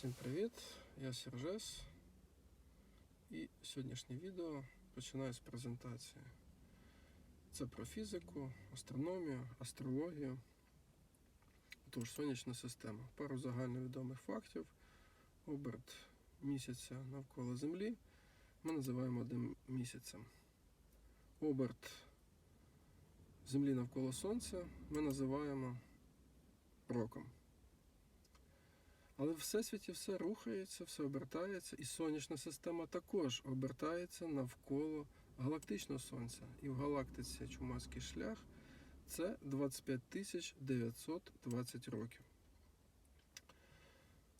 Всім привіт! Я Сержес і сьогоднішнє відео починаю з презентації. Це про фізику, астрономію, астрологію. Тож сонячна система. Пару загальновідомих фактів. Оберт місяця навколо Землі ми називаємо одним місяцем. Оберт Землі навколо Сонця ми називаємо роком. Але всесвіті все рухається, все обертається, і сонячна система також обертається навколо галактичного сонця. І в галактиці Чумацький шлях це 25 920 років.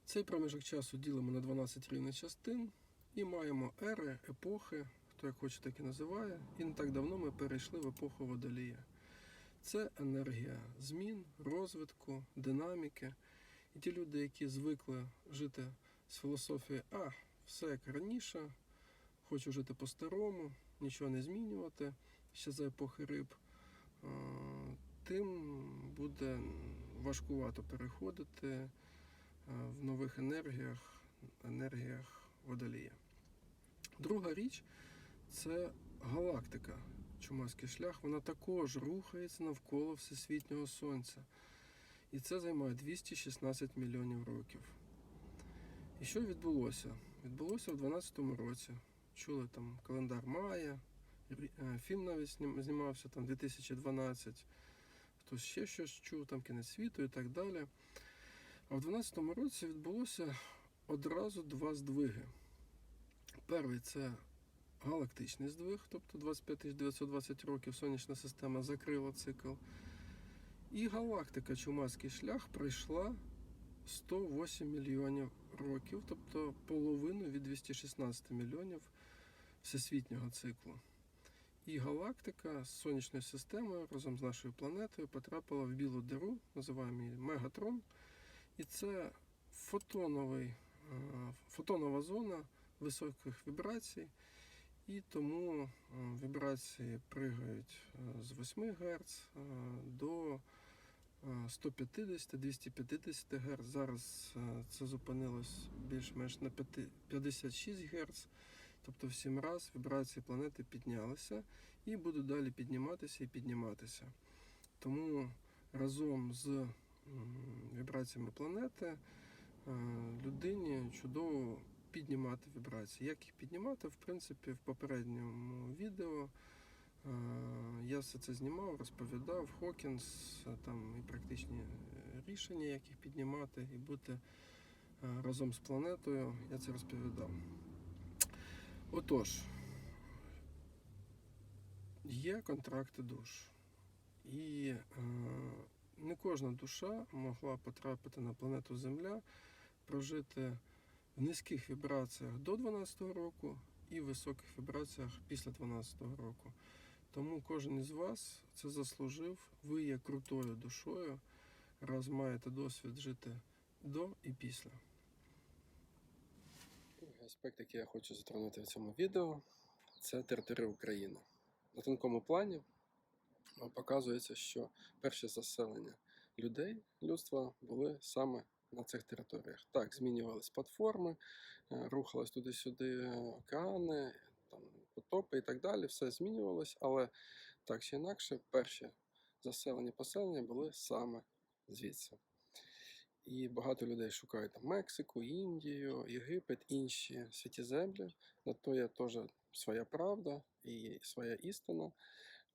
Цей проміжок часу ділимо на 12 рівних частин і маємо ери, епохи, хто як хоче, так і називає. І не так давно ми перейшли в епоху водолія. Це енергія змін, розвитку, динаміки. І ті люди, які звикли жити з філософії, а, все як раніше, хочу жити по-старому, нічого не змінювати ще за епохи риб, тим буде важкувато переходити в нових енергіях, енергіях водолія. Друга річ це галактика. Чумацький шлях, вона також рухається навколо всесвітнього сонця. І це займає 216 мільйонів років. І що відбулося? Відбулося в 2012 році. Чули там календар Майя, е, фільм навіть знімався там 2012, хтось ще щось чув, там кінець світу і так далі. А в 2012 році відбулося одразу два здвиги. Перший це галактичний здвиг, тобто 25 920 років сонячна система закрила цикл. І галактика Чумацький шлях пройшла 108 мільйонів років, тобто половину від 216 мільйонів всесвітнього циклу. І галактика з сонячною системою разом з нашою планетою потрапила в білу диру, називаємо її Мегатрон. І це фотоновий, е, фотонова зона високих вібрацій. І тому е, вібрації пригають е, з 8 Гц е, до 150-250 Гц. Зараз це зупинилось більш-менш на 56 Гц. Тобто в 7 раз вібрації планети піднялися і будуть далі підніматися і підніматися. Тому разом з вібраціями планети людині чудово піднімати вібрації. Як їх піднімати, в принципі, в попередньому відео е, я все це знімав, розповідав, Хокінс, е, там і практичні рішення, як їх піднімати і бути е, разом з планетою, я це розповідав. Отож, є контракти душ. І не кожна душа могла потрапити на планету Земля, прожити низьких вібраціях до 12 року і високих вібраціях після 12 року. Тому кожен із вас це заслужив. Ви є крутою душою, раз маєте досвід жити до і після. Другий аспект, який я хочу затронути в цьому відео, це територія України. На тонкому плані е, показується, що перші заселення людей людства були саме на цих територіях. Так, змінювались платформи, е, рухались туди-сюди океани, там, потопи і так далі. Все змінювалось, але так чи інакше, перші заселені поселення були саме звідси. І багато людей шукають там Мексику, Індію, Єгипет, інші святі землі. На то є теж своя правда і своя істина.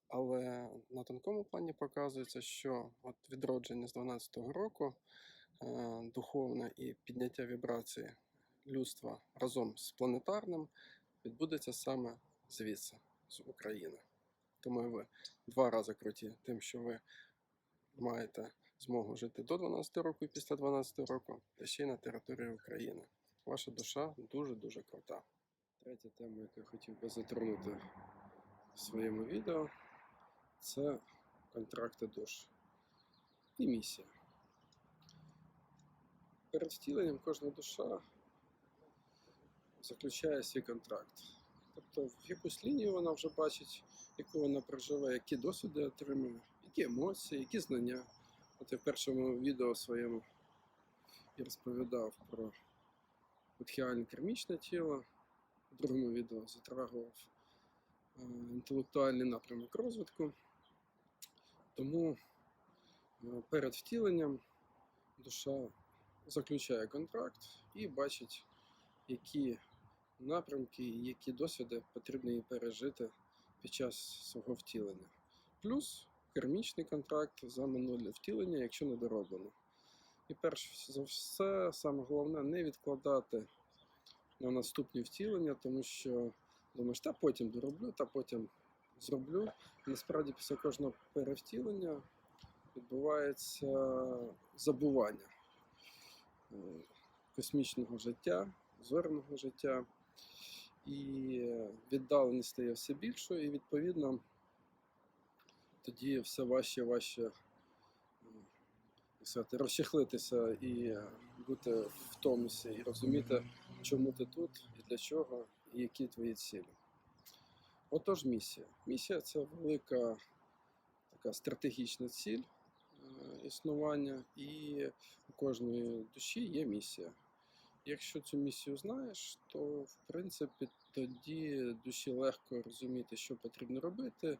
Але на тонкому плані показується, що от відродження з 12-го року е, духовне і підняття вібрації людства разом з планетарним відбудеться саме звідси, з України. Тому ви два рази круті тим, що ви маєте змогу жити до 12 року і після 12 року, та ще й на території України. Ваша душа дуже-дуже крута. Третя тема, яку я хотів би затронути в своєму відео, це контракти душ і місія. Перед втіленням кожна душа заключає свій контракт. Тобто, в якусь лінію вона вже бачить, яку вона проживе, які досвіди отримує, які емоції, які знання. От я в першому відео своєму і розповідав про будхіальне кермічне тіло. В другому відео затрагував е, інтелектуальний напрямок розвитку. Тому е, перед втіленням душа заключає контракт і бачить, які напрямки і які досвіди потрібно їй пережити під час свого втілення. Плюс кермічний контракт за минуле втілення, якщо не дороблено. І перш за все, саме головне не відкладати на наступні втілення, тому що думаєш, та потім дороблю, та потім зроблю. Насправді, після кожного перевтілення відбувається забування космічного життя, зоряного життя. І віддаленість стає все більшою, і відповідно тоді все важче і важче м, сказати, розчехлитися і бути в тонусі, і розуміти, чому ти тут і для чого, і які твої цілі. Отож, місія. Місія це велика така стратегічна ціль е, існування, і у кожної душі є місія. Якщо цю місію знаєш, то в принципі тоді душі легко розуміти, що потрібно робити. Е,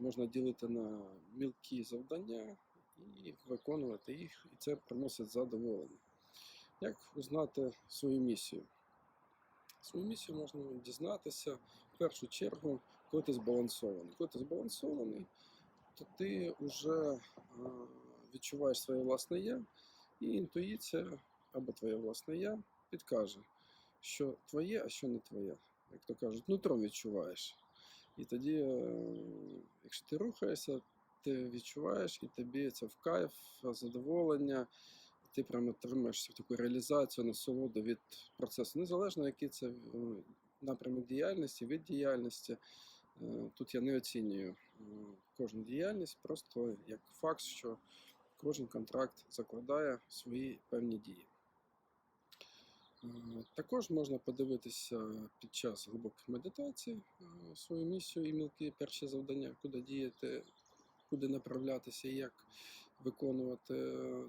Можна ділити на мілкі завдання і виконувати їх, і це приносить задоволення. Як узнати свою місію? Свою місію можна дізнатися в першу чергу, коли ти збалансований. Коли ти збалансований, то ти вже відчуваєш своє власне я, і інтуїція або твоє власне я підкаже, що твоє, а що не твоє. Як то кажуть, нутро відчуваєш. І тоді, е, якщо ти рухаєшся, ти відчуваєш, і тобі це в кайф, задоволення, ти прямо отримаєш таку реалізацію, насолоду від процесу. Незалежно, який це е, напрямок діяльності, від діяльності. Е, Тут я не оцінюю кожну діяльність, просто як факт, що кожен контракт закладає свої певні дії. Е, Також можна подивитися під час глибоких медитацій е, свою місію і мілкі перші завдання, куди діяти, куди направлятися як виконувати.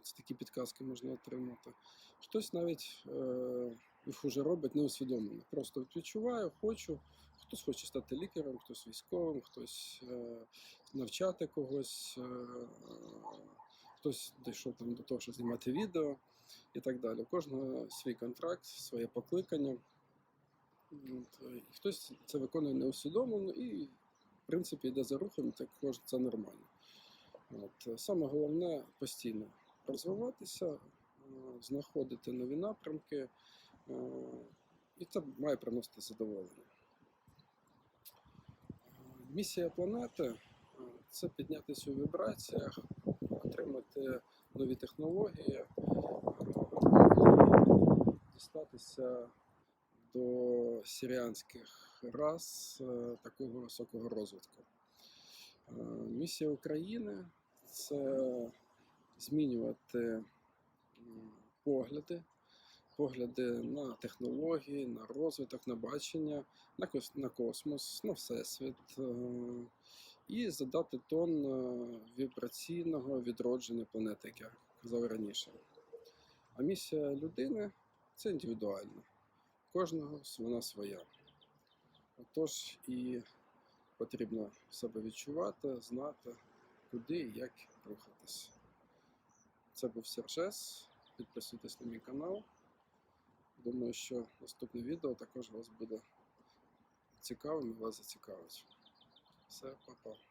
Це такі підказки можна отримати. Хтось навіть е, їх уже робить неусвідомлено. Просто відчуваю, хочу. Хтось хоче стати лікарем, хтось військовим, хтось навчати когось, хтось дійшов там до того, щоб знімати відео і так далі. У кожного свій контракт, своє покликання. От, е, і хтось це виконує неусвідомлено і, в принципі, йде за рухом, також це нормально. От, е, саме головне постійно розвиватися, е, знаходити нові напрямки, і це має приносити задоволення. Місія планети це піднятися у вібраціях, отримати нові технології, е, і дістатися до сіріанських рас е, такого високого розвитку. Е, Місія України це змінювати погляди, погляди на технології, на розвиток, на бачення, на, космос, на всесвіт. І задати тон е, вібраційного відродження планети, як я казав раніше. А місія людини це індивідуальна. Кожного вона своя. Отож і потрібно себе відчувати, знати, куди і як рухатись. Це був Сержес. Підписуйтесь на мій канал. Думаю, що наступне відео також вас буде цікавим і вас зацікавить. Все, па-па.